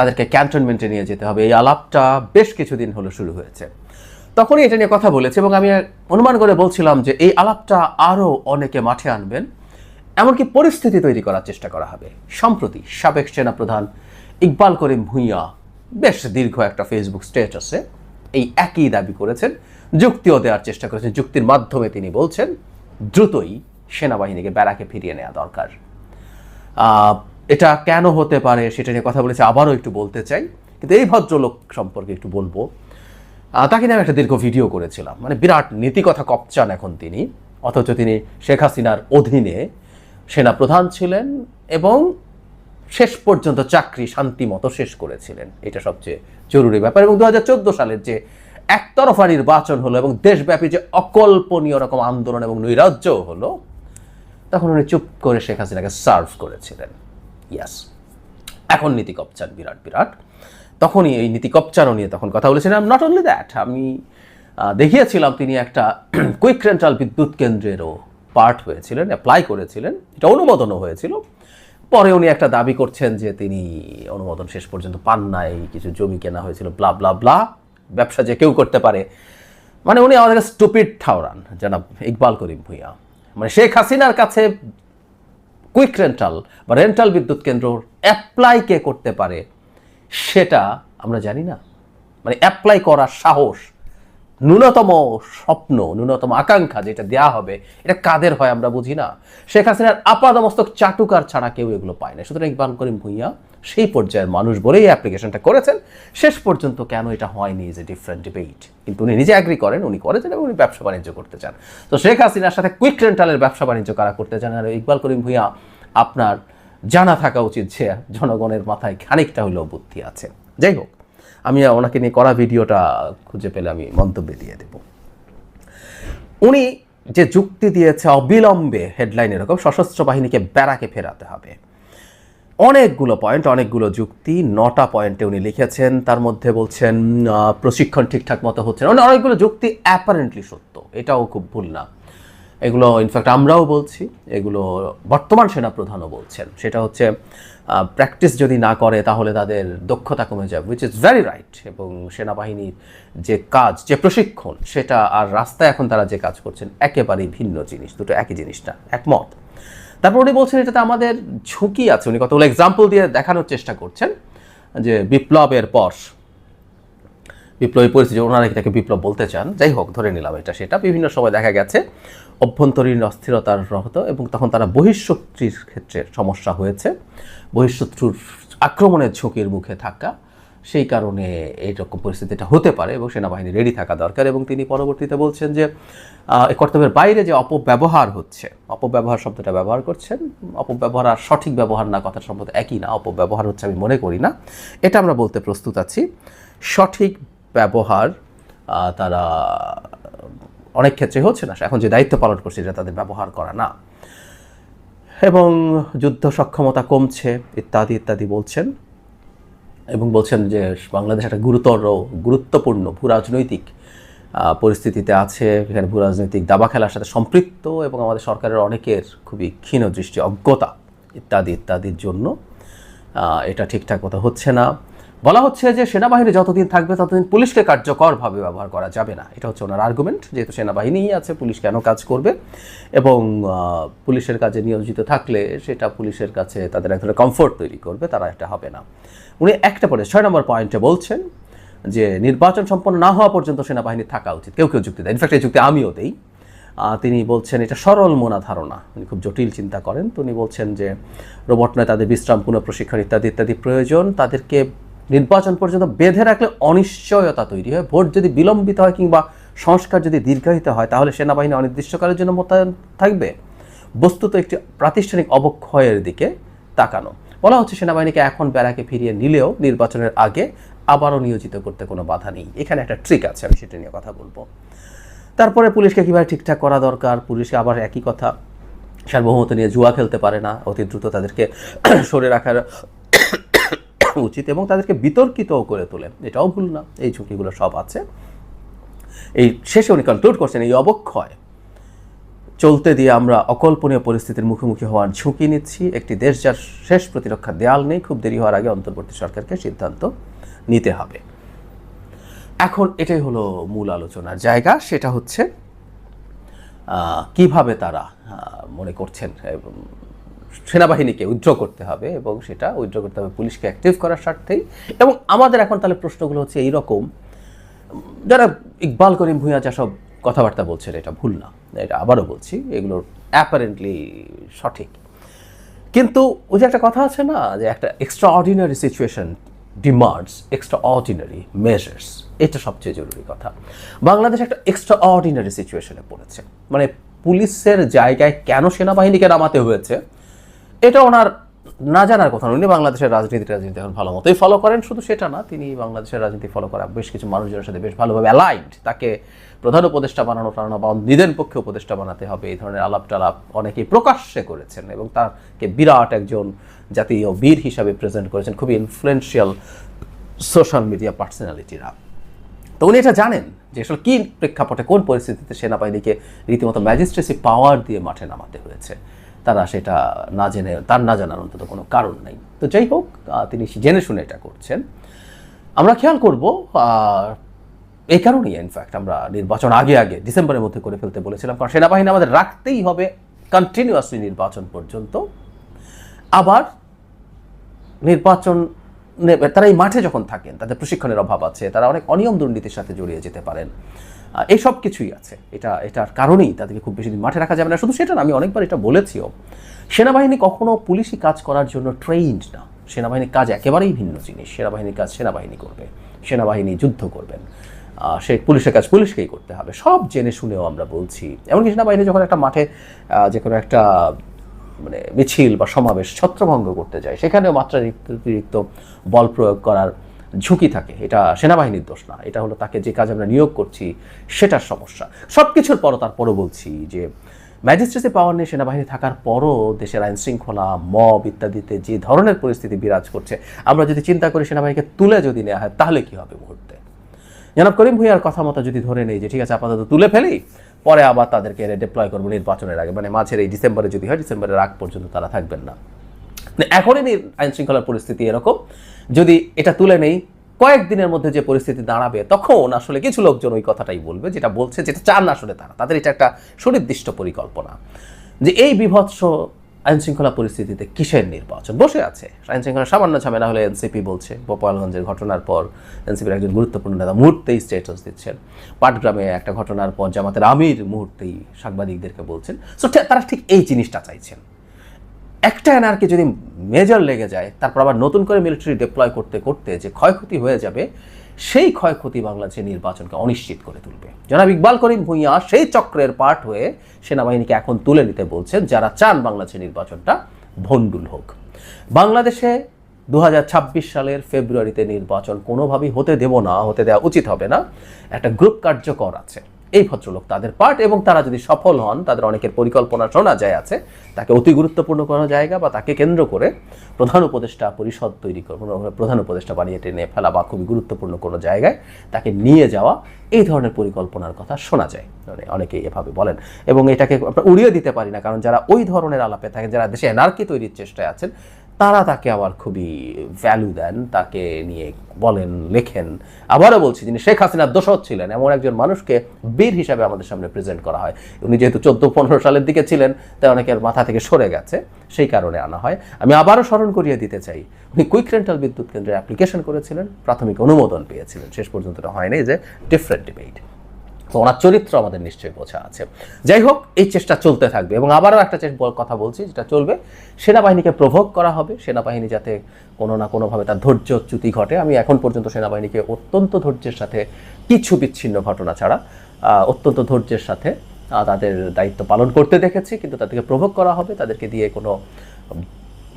তাদেরকে ক্যান্টনমেন্টে নিয়ে যেতে হবে। এই আলাপটা বেশ কিছুদিন হলো শুরু হয়েছে। তখনই এটা নিয়ে কথা বলেছে এবং আমি অনুমান করে বলছিলাম যে এই আলাপটা আরও অনেকে মাঠে আনবেন, এমনকি পরিস্থিতি তৈরি করার চেষ্টা করা হবে। সম্প্রতি সাবেক সেনাপ্রধান ইকবাল করিম ভূঁইয়া বেশ দীর্ঘ একটা ফেসবুক স্ট্যাটাসে এই একই দাবি করেছেন, যুক্তিও দেওয়ার চেষ্টা করেছেন, যুক্তির মাধ্যমে তিনি বলছেন, দ্রুতই সেনাবাহিনীকে ব্যারাকে ফিরিয়ে নেওয়া দরকার। এটা কেন হতে পারে সেটা নিয়ে কথা বলেছে, আবারও একটু বলতে চাই। কিন্তু এই ভদ্রলোক সম্পর্কে একটু বলব। তাকে নিয়ে আমি একটা দীর্ঘ ভিডিও করেছিলাম। মানে বিরাট নীতিকথা কপচান এখন তিনি। অথচ তিনি শেখ হাসিনার অধীনে সেনা প্রধান ছিলেন এবং শেষ পর্যন্ত চাকরি শান্তি মতো শেষ করেছিলেন। এটা সবচেয়ে জরুরি ব্যাপার। এবং দু হাজার চোদ্দ সালের যে একতরফা নির্বাচন হলো এবং দেশব্যাপী যে অকল্পনীয় রকম আন্দোলন এবং নৈরাজ্যও হলো, তখন উনি চুপ করে শেখ হাসিনাকে সার্ভ করেছিলেন। ইয়াস এখন নীতি কপচান বিরাট বিরাট। তখনই এই নীতি কপচারও নিয়ে তখন কথা বলেছিলাম। নট অনলি দ্যাট আমি দেখিয়েছিলাম তিনি একটা কুইক রেন্টাল বিদ্যুৎ কেন্দ্রেরও পার্ট হয়েছিলেন অ্যাপ্লাই করেছিলেন। এটা অনুমোদনও হয়েছিল। পরে উনি একটা দাবি করছেন যে তিনি অনুমোদন শেষ পর্যন্ত পান নাই, কিছু জমি কেনা হয়েছিল ব্লা ব্লা ব্লা ব্যবসা যে কেউ করতে পারে। মানে উনি আমাদের স্টুপিড ঠাওরান। জানাব ইকবাল করিম ভূঁইয়া। মানে শেখ হাসিনার কাছে কুইক রেন্টাল বা রেন্টাল বিদ্যুৎ কেন্দ্র অ্যাপ্লাই কে করতে পারে, সেটা আমরা জানি না। মানে অ্যাপ্লাই করার সাহস, ন্যূনতম স্বপ্ন, ন্যূনতম আকাঙ্ক্ষা যেটা দেয়া হবে, এটা কাদের হয় আমরা বুঝি না। শেখ হাসিনার আপাদমস্তক চাটুকার ছাড়া কেউ এগুলো পায় না। সুতরাং ইকবাল করিম ভূঁইয়া সেই পর্যায়ের মানুষ বলেই অ্যাপ্লিকেশনটা করেছেন। শেষ পর্যন্ত কেন এটা হয়নি ইজ এ ডিফারেন্ট ডিবেট কিন্তু উনি নিজে অ্যাগ্রি করেন, উনি করেছেন এবং উনি ব্যবসা বাণিজ্য করতে চান। তো শেখ হাসিনার সাথে কুইক রেন্টালের ব্যবসা বাণিজ্য কারা করতে চান আর ইকবাল করিম ভূঁইয়া, আপনার জানা থাকা উচিত যে জনগণের মাথায় খানিকটা হলেও বুদ্ধি আছে। যাই হোক, আমি ওনাকে নিয়ে করা ভিডিওটা খুঁজে পেলে আমি মন্তব্যে দিয়ে দেব। উনি যে যুক্তি দিয়েছে অবিলম্বে হেডলাইন এরকম, সশস্ত্র বাহিনীকে ব্যারাকে ফেরাতে হবে। অনেকগুলো পয়েন্ট অনেকগুলো যুক্তি, নটা পয়েন্টে উনি লিখেছেন। তার মধ্যে বলছেন প্রশিক্ষণ ঠিকঠাক মতো হচ্ছে না। অনেকগুলো যুক্তি অ্যাপারেন্টলি সত্য, এটাও খুব ভুল না। এগুলো ইনফ্যাক্ট আমরাও বলছি, এগুলো বর্তমান সেনাপ্রধানও বলছেন। সেটা হচ্ছে প্র্যাকটিস যদি না করে, তাহলে তাদের দক্ষতা কমে যাবে উইচ ইজ ভেরি রাইট এবং সেনাবাহিনীর যে কাজ, যে প্রশিক্ষণ, সেটা আর রাস্তায় এখন তারা যে কাজ করছেন, একেবারেই ভিন্ন জিনিস, দুটো একই জিনিস না, একমত। তারপর উনি বলছেন, এটাতে আমাদের ঝুঁকি আছে। উনি কতগুলো এক্সাম্পল দিয়ে দেখানোর চেষ্টা করছেন, যে বিপ্লবের পর, বিপ্লবী পরিস্থিতি, ওনারা এটাকে বিপ্লব বলতে চান? যাই হোক, ধরে নিলাম এটা সেটা। বিভিন্ন সময় দেখা গেছে, অভ্যন্তরীণ অস্থিরতার রহত এবং তখন তারা বহিঃশক্তির ক্ষেত্রে সমস্যা হয়েছে। বহিঃশত্রুর আক্রমণের ঝুঁকির মুখে থাকা। সেই কারণে এইরকম পরিস্থিতিটা হতে পারে এবং সেনাবাহিনী রেডি থাকা দরকার এবং তিনি পরবর্তীতে বলছেন যে কর্তব্যের বাইরে যে অপব্যবহার হচ্ছে, অপব্যবহার শব্দটা ব্যবহার করছেন, অপব্যবহার আর সঠিক ব্যবহার না কথা সম্ভবত একই না, অপব্যবহার হচ্ছে আমি মনে করি না। এটা আমরা বলতে প্রস্তুত আছি। সঠিক ব্যবহার তারা অনেক ক্ষেত্রে হচ্ছে না, এখন যে দায়িত্ব পালন করছে এটা তাদের ব্যবহার করা না। এবং যুদ্ধ সক্ষমতা কমছে, ইত্যাদি ইত্যাদি বলছেন। এবং বলছেন যে বাংলাদেশ একটা গুরুতর গুরুত্বপূর্ণ ভূ রাজনৈতিক পরিস্থিতিতে আছে। এখানে ভূ রাজনৈতিক দাবা খেলার সাথে সম্পৃক্ত এবং আমাদের সরকারের অনেকের খুবই ক্ষীণ দৃষ্টি অজ্ঞতা ইত্যাদি ইত্যাদির জন্য এটা ঠিকঠাক মতো হচ্ছে না। বলা হচ্ছে যে সেনাবাহিনী যতদিন থাকবে ততদিন পুলিশকে কার্যকরভাবে ব্যবহার করা যাবে না। এটা হচ্ছে ওনার আর্গুমেন্ট যেহেতু সেনাবাহিনীই আছে, পুলিশ কেন কাজ করবে? এবং পুলিশের কাজে নিয়োজিত থাকলে সেটা পুলিশের কাছে তাদের এক ধরনের কমফোর্ট তৈরি করবে, তারা এটা হবে না। উনি একটা পরে ছয় নম্বর পয়েন্টে বলছেন যে নির্বাচন সম্পন্ন না হওয়া পর্যন্ত সেনাবাহিনী থাকা উচিত। কেউ কেউ যুক্তি দেয়। ইনফ্যাক্ট এই যুক্তি আমিও দেই। তিনি বলছেন, এটা সরল মনা ধারণা উনি খুব জটিল চিন্তা করেন। তো উনি বলছেন যে, রোবট নয়, তাদের বিশ্রাম পুনঃ প্রশিক্ষণ ইত্যাদি ইত্যাদি প্রয়োজন। তাদেরকে নির্বাচন পর্যন্ত বেঁধে রাখলে অনিশ্চয়তা তৈরি হয়। ভোট যদি বিলম্বিত হয় কিংবা সংস্কার যদি দীর্ঘায়িত হয়, তাহলে সেনাবাহিনী অনির্দিষ্টকালের জন্য মোতায়েন থাকবে। বস্তুত একটি প্রাতিষ্ঠানিক অবক্ষয়ের দিকে তাকানো। বলা হচ্ছে সেনাবাহিনীকে এখন ব্যারাকে ফিরিয়ে নিলেও নির্বাচনের আগে আবারও নিয়োজিত করতে কোনো বাধা নেই। এখানে একটা ট্রিক আছে, আমি সেটা নিয়ে কথা বলব। তারপরে পুলিশকে কীভাবে ঠিকঠাক করা দরকার? পুলিশকে আবার একই কথা, সার্বভৌমত্ব নিয়ে জুয়া খেলতে পারে না, অতি দ্রুত তাদেরকে সরে রাখার উচিত এবং তাদেরকে বিতর্কিতও করে তোলে। এটাও ভুল না, এই ঝুঁকিগুলো সব আছে। এই শেষে উনি কনক্লুড করছেন, এই অবক্ষয়। চলতে দিয়ে আমরা অকল্পনীয় পরিস্থিতির মুখোমুখি হওয়ার ঝুঁকি নিচ্ছি। একটি দেশ যার শেষ প্রতিরক্ষা দেয়াল নেই, খুব দেরি হওয়ার আগে অন্তর্বর্তী সরকারকে সিদ্ধান্ত নিতে হবে। এখন এটাই হলো মূল আলোচনার জায়গা, সেটা হচ্ছে কীভাবে তারা মনে করছেন সেনাবাহিনীকে উইথড্র করতে হবে এবং সেটা উইথড্র করতে হবে পুলিশকে অ্যাক্টিভ করার স্বার্থেই। এবং আমাদের এখন তাহলে প্রশ্নগুলো হচ্ছে এইরকম যারা ইকবাল করিম ভূঁইয়া যেসব কথাবার্তা বলছেন এটা ভুল না, এটা আবারও বলছি, এগুলো অ্যাপারেন্টলি সঠিক। কিন্তু ওই যে একটা কথা আছে না, যে একটা extraordinary situation demands extraordinary measures এটা সবচেয়ে জরুরি কথা। বাংলাদেশ একটা এক্সট্রা অর্ডিনারি সিচুয়েশনে পড়েছে। মানে পুলিশের জায়গায় কেন সেনাবাহিনীকে নামাতে হয়েছে, এটা ওনার না জানার কথা উনি বাংলাদেশের রাজনীতি রাজনীতি এখন ভালো মতোই ফলো করেন, শুধু সেটা না, তিনি বাংলাদেশের রাজনীতি ফলো করা বেশ কিছু মানুষজনের সাথে বেশ ভালোভাবে অ্যালাইন্ড তাকে প্রধান উপদেষ্টা বানানো টানানো বা নিদেন পক্ষে উপদেষ্টা বানাতে হবে, এই ধরনের আলাপ টালাপ অনেকেই প্রকাশ্যে করেছেন এবং তাকে বিরাট একজন জাতীয় বীর হিসাবে প্রেজেন্ট করেছেন, খুবই ইনফ্লুয়েন্সিয়াল সোশ্যাল মিডিয়া পার্সোনালিটিরা তো উনি এটা জানেন যে আসলে কী প্রেক্ষাপটে কোন পরিস্থিতিতে সেনাবাহিনীকে রীতিমতো ম্যাজিস্ট্রেসি পাওয়ার দিয়ে মাঠে নামাতে হয়েছে। তারা সেটা না জেনে, তার না জানার অন্তত কোনো কারণ নেই। তো যাই হোক তিনি জেনে শুনে এটা করছেন। আমরা খেয়াল করব এই কারণেই ইনফ্যাক্ট আমরা নির্বাচন আগে আগে, ডিসেম্বরের মধ্যে করে ফেলতে বলেছিলাম। কারণ সেনাবাহিনী আমাদের রাখতেই হবে কন্টিনিউয়াসলি নির্বাচন পর্যন্ত। আবার নির্বাচন তারা এই মাঠে যখন থাকেন, তাদের প্রশিক্ষণের অভাব আছে, তারা অনেক অনিয়ম দুর্নীতির সাথে জড়িয়ে যেতে পারেন। আহ, এই সব কিছুই আছে। এটা এটার কারণেই তাদেরকে খুব বেশি দিন মাঠে রাখা যাবে না। শুধু সেটা না আমি অনেকবার এটা বলেছিও। সেনাবাহিনী কখনো পুলিশি কাজ করার জন্য ট্রেইনড না। সেনাবাহিনীর কাজ একেবারেই ভিন্ন জিনিস। সেনাবাহিনীর কাজ সেনাবাহিনী করবে। সেনাবাহিনী যুদ্ধ করবেন। সে পুলিশের কাজ পুলিশকেই করতে হবে। সব জেনে শুনেও আমরা বলছি এমনকি সেনাবাহিনী যখন একটা মাঠে যে কোনো একটা মানে মিছিল বা সমাবেশ ছত্রভঙ্গ করতে যায় সেখানেও মাত্রাতিরিক্ত বল প্রয়োগ করার ঝুঁকি থাকে, এটা সেনাবাহিনীর দোষ না, এটা হলো তাকে যে কাজ আমরা নিয়োগ করছি সেটার সমস্যা। সব কিছুর পরও তারপরও বলছি যে ম্যাজিস্ট্রেসি পাওয়ার নিয়ে সেনাবাহিনী থাকার পরও দেশের আইন শৃঙ্খলা, মব ইত্যাদিতে যে ধরনের পরিস্থিতি বিরাজ করছে, আমরা যদি চিন্তা করি সেনাবাহিনীকে তুলে যদি নেওয়া হয়, তাহলে কি হবে মুহূর্তে? জনাব করিম ভুইয়ার কথা মতো যদি ধরে নেই যে, ঠিক আছে, আপাতত তুলে ফেলি, পরে আবার তাদেরকে ডিপ্লয় করব নির্বাচনের আগে। মানে মাঝের এই ডিসেম্বরে যদি হয়, ডিসেম্বরের আগ পর্যন্ত তারা থাকবেন না। মানে এখনই আইন শৃঙ্খলার পরিস্থিতি এরকম। যদি এটা তুলে নেই, কয়েকদিনের মধ্যে যে পরিস্থিতি দাঁড়াবে, তখন আসলে কিছু লোকজন ওই কথাটাই বলবে, যেটা বলছে, যেটা চান আসলে তারা। তাদের এটা একটা সুনির্দিষ্ট পরিকল্পনা যে এই বিভৎস আইনশৃঙ্খলা পরিস্থিতিতে কিসের নির্বাচন? বসে আছে। আইন শৃঙ্খলা সামান্য ঝামেলা হলে এনসিপি বলছে, গোপালগঞ্জের ঘটনার পর এনসিপির একজন গুরুত্বপূর্ণ নেতা মুহূর্তেই স্টেটাস দিচ্ছেন। পাটগ্রামে একটা ঘটনার পর জামাতের আমির মুহূর্তেই সাংবাদিকদেরকে বলছেন। সো তারা ঠিক এই জিনিসটা চাইছেন। একটা এনআরকে যদি মেজর লেগে যায়, তারপর আবার নতুন করে মিলিটারি ডিপ্লয় করতে করতে যে ক্ষয়ক্ষতি হয়ে যাবে, সেই ক্ষয়ক্ষতি বাংলাদেশের নির্বাচনকে অনিশ্চিত করে তুলবে। জনাব ইকবাল করিম ভূঁইয়া সেই চক্রের পার্ট হয়ে সেনাবাহিনীকে এখন তুলে নিতে বলছেন, যারা চান বাংলাদেশের নির্বাচনটা ভণ্ডুল হোক। বাংলাদেশে দু হাজার ছাব্বিশ সালের ফেব্রুয়ারিতে নির্বাচন কোনোভাবেই হতে দেব না, হতে দেওয়া উচিত হবে না। একটা গ্রুপ কার্যকর আছে। এই ভদ্রলোক তাদের পার্ট এবং তারা যদি সফল হন, তাদের অনেকের পরিকল্পনা শোনা যায় আছে। তাকে অতি গুরুত্বপূর্ণ কোনো জায়গা বা তাকে কেন্দ্র করে প্রধান উপদেষ্টা পরিষদ তৈরি প্রধান উপদেষ্টা বানিয়ে টেনে ফেলা বা খুবই গুরুত্বপূর্ণ কোনো জায়গায় তাকে নিয়ে যাওয়া, এই ধরনের পরিকল্পনার কথা শোনা যায়। মানে অনেকেই এভাবে বলেন। এবং এটাকে আমরা উড়িয়ে দিতে পারি না, কারণ যারা ওই ধরনের আলাপে থাকেন যারা দেশে এনার্কি তৈরির চেষ্টায় আছেন তারা তাকে আবার খুবই ভ্যালু দেন, তাকে নিয়ে বলেন, লেখেন। আবারও বলছি, যিনি শেখ হাসিনার দোষক ছিলেন, এমন একজন মানুষকে বীর হিসাবে আমাদের সামনে প্রেজেন্ট করা হয়। উনি যেহেতু চোদ্দ পনেরো সালের দিকে ছিলেন, তাই অনেকের মাথা থেকে সরে গেছে, সেই কারণে আনা হয়। আমি আবারও স্মরণ করিয়ে দিতে চাই, উনি কুইক রেন্টাল বিদ্যুৎ কেন্দ্রে অ্যাপ্লিকেশন করেছিলেন, প্রাথমিক অনুমোদন পেয়েছিলেন। শেষ পর্যন্ত হয়নি যে ডিফারেন্ট ডিবেট তো ওনার চরিত্র আমাদের নিশ্চয়ই বোঝা আছে। যাই হোক, এই চেষ্টা চলতে থাকবে এবং আবারও একটা চেষ্টা কথা বলছি, যেটা চলবে। সেনাবাহিনীকে প্রভোগ করা হবে, সেনাবাহিনী যাতে কোনো না কোনোভাবে তার ধৈর্যচ্যুতি ঘটে। আমি এখন পর্যন্ত সেনাবাহিনীকে অত্যন্ত ধৈর্যের সাথে কিছু বিচ্ছিন্ন ঘটনা ছাড়া অত্যন্ত ধৈর্যের সাথে তাদের দায়িত্ব পালন করতে দেখেছি। কিন্তু তাদেরকে প্রভোগ করা হবে, তাদেরকে দিয়ে কোনো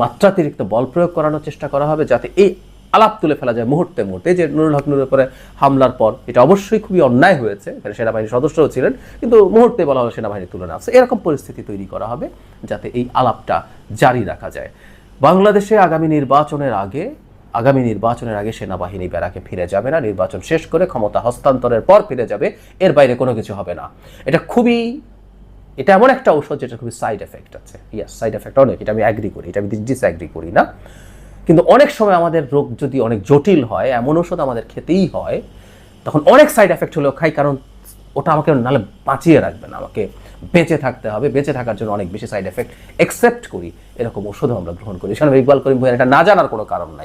মাত্রাতিরিক্ত বল প্রয়োগ করানোর চেষ্টা করা হবে, যাতে এই আলাপ তুলে ফেলা যায় মুহূর্তে মুহূর্তে। যে নুরুল হক নুরের উপরে হামলার পর এটা অবশ্যই খুবই অন্যায় হয়েছে, এখানে সেনাবাহিনীর সদস্যও ছিলেন, কিন্তু মুহূর্তে বলা হলো সেনাবাহিনী তুলে নেওয়া এরকম পরিস্থিতি তৈরি করা হবে যাতে এই আলাপটা জারি রাখা যায়। বাংলাদেশে আগামী নির্বাচনের আগে, আগামী নির্বাচনের আগে সেনাবাহিনী ব্যারাকে ফিরে যাবে না, নির্বাচন শেষ করে ক্ষমতা হস্তান্তরের পর ফিরে যাবে, এর বাইরে কোনো কিছু হবে না। এটা খুবই, এটা এমন একটা ঔষধ যেটা খুবই সাইড এফেক্ট আছে। ইয়াস সাইড এফেক্ট অনেক, এটা আমি অ্যাগ্রি করি, এটা আমি ডিসঅ্যাগ্রি করি না। কিন্তু অনেক সময় আমাদের রোগ যদি অনেক জটিল হয়, এমন ওষুধ আমাদের খেতেই হয়, তখন অনেক সাইড এফেক্ট হলেও খাই, কারণ ওটা আমাকে নাহলে বাঁচিয়ে রাখবে না, আমাকে বেঁচে থাকতে হবে। বেঁচে থাকার জন্য অনেক বেশি সাইড এফেক্ট অ্যাকসেপ্ট করি। এরকম ওষুধও আমরা গ্রহণ করি। সেখানে ইকবাল করিম ভাইয়ের এটা না জানার কোনো কারণ নাই।